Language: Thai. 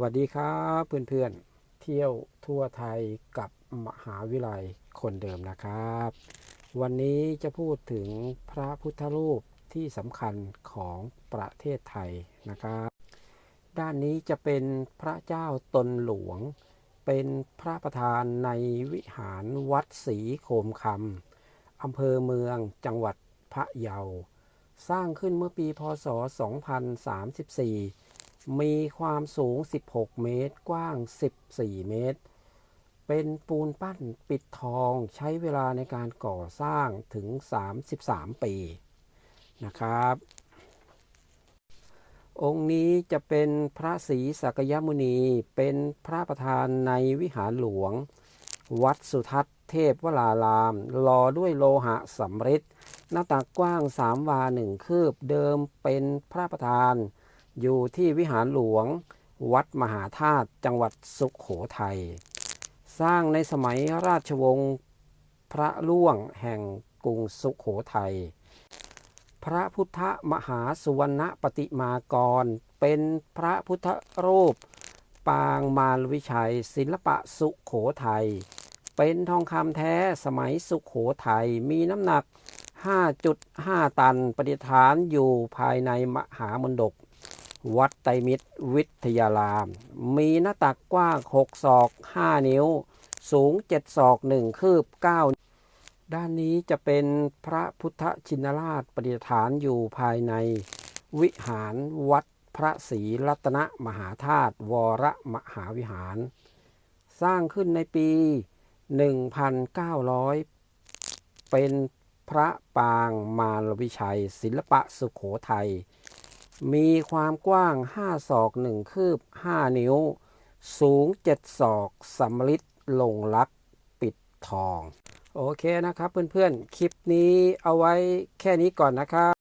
สวัสดีครับเพื่อนๆเที่ยวทั่วไทยกับมหาวิทยาลยคนเดิมนะครับ วันนี้จะพูดถึงพระพุทธรูปที่สำคัญของประเทศไทยนะครับ ด้านนี้จะเป็นพระเจ้าตนหลวง เป็นพระประธานในวิหารวัดศรีโคมคำอำเภอเมืองจังหวัดพะเยา สร้างขึ้นเมื่อปีพศ 2034 มีความสูง 16 เมตร กว้าง 14 เมตร เป็นปูนปั้นปิดทองใช้เวลาในการก่อสร้างถึง 33 ปีนะครับ องค์นี้จะเป็นพระศรีสักยมุนีเป็นพระประธานในวิหารหลวง วัดสุทัศน์เทพวรารามหล่อด้วยโลหะสำริดหน้าตักกว้าง 3 วาหนึ่งคืบเดิมเป็นพระประธาน อยู่ที่วิหารหลวง วัดมหาธาตุจังหวัดสุขโขทัย สร้างในสมัยราชวงศ์พระล่วงแห่งกรุงสุขโขทัย พระพุทธมหาสุวรรณปฏิมากร เป็นพระพุทธรูป ปางมารวิชัย ศิลปะสุขโขทัย เป็นทองคำแท้สมัยสุขโขทัยมีน้ำหนัก5.5 ตันประดิษฐานอยู่ภายในมหามนดก วัดไตรมิตรวิทยาราม มีหน้าตักกว้าง 6 ศอก 5 นิ้ว สูง 7 ศอก 1 คืบ 9 ด้านนี้จะเป็นพระพุทธชินราชประดิษฐานอยู่ภายใน วิหารวัดพระศรีรัตนมหาธาตุวรมหาวิหาร สร้างขึ้นในปี 1,900 เป็นพระปางมารวิชัย ศิลปะสุขโขทัย มีความกว้าง 5 ศอก 1 คืบ 5 นิ้ว สูง 7 ศอกสำริดลงลักปิดทอง โอเคนะครับเพื่อนๆ คลิปนี้เอาไว้แค่นี้ก่อนนะครับ